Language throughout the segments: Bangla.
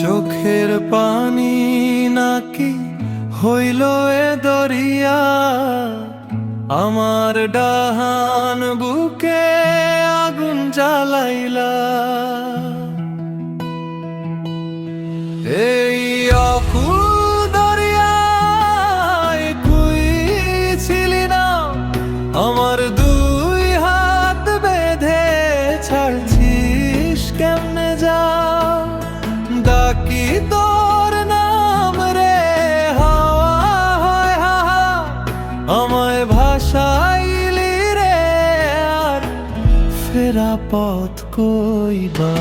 চোখের পানি নাকি হইল এ দরিয়া? আমার ডাহান বুকে আগুন জ্বালাইলা। এই কেমনে যা ডাকি তোর নাম রে, হাওয়া হয় হাহা। আমায় ভাষাইলি রে, আর ফেরা পথ কইবা?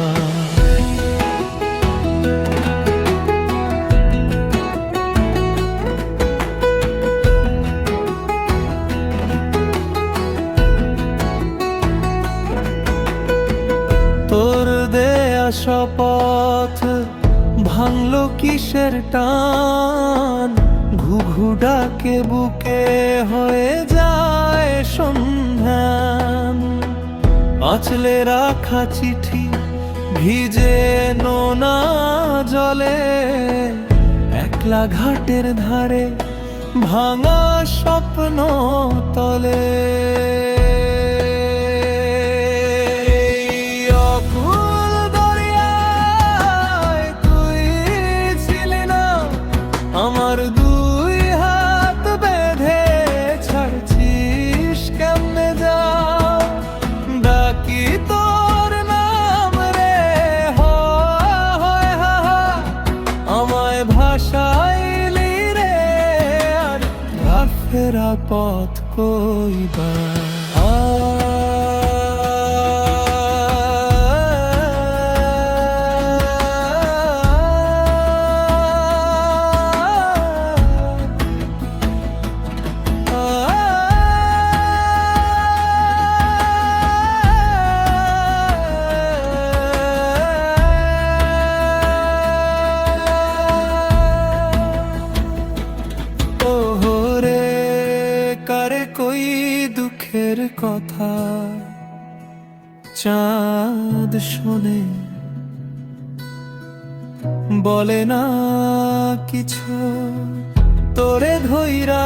শপথ ভাঙলো কিসের টান? ঘুঘু ডাকে, বুকে হয়ে যায় সন্ধান। আঁচলে রাখা চিঠি ভিজে নোনা জলে, একলা ঘাটের ধারে ভাঙা স্বপ্ন তলে। ফেরা পথ কইবা? কই দুঃখের কথা চাঁদ শোনে। বলে না কিছু তোরে ধৈরা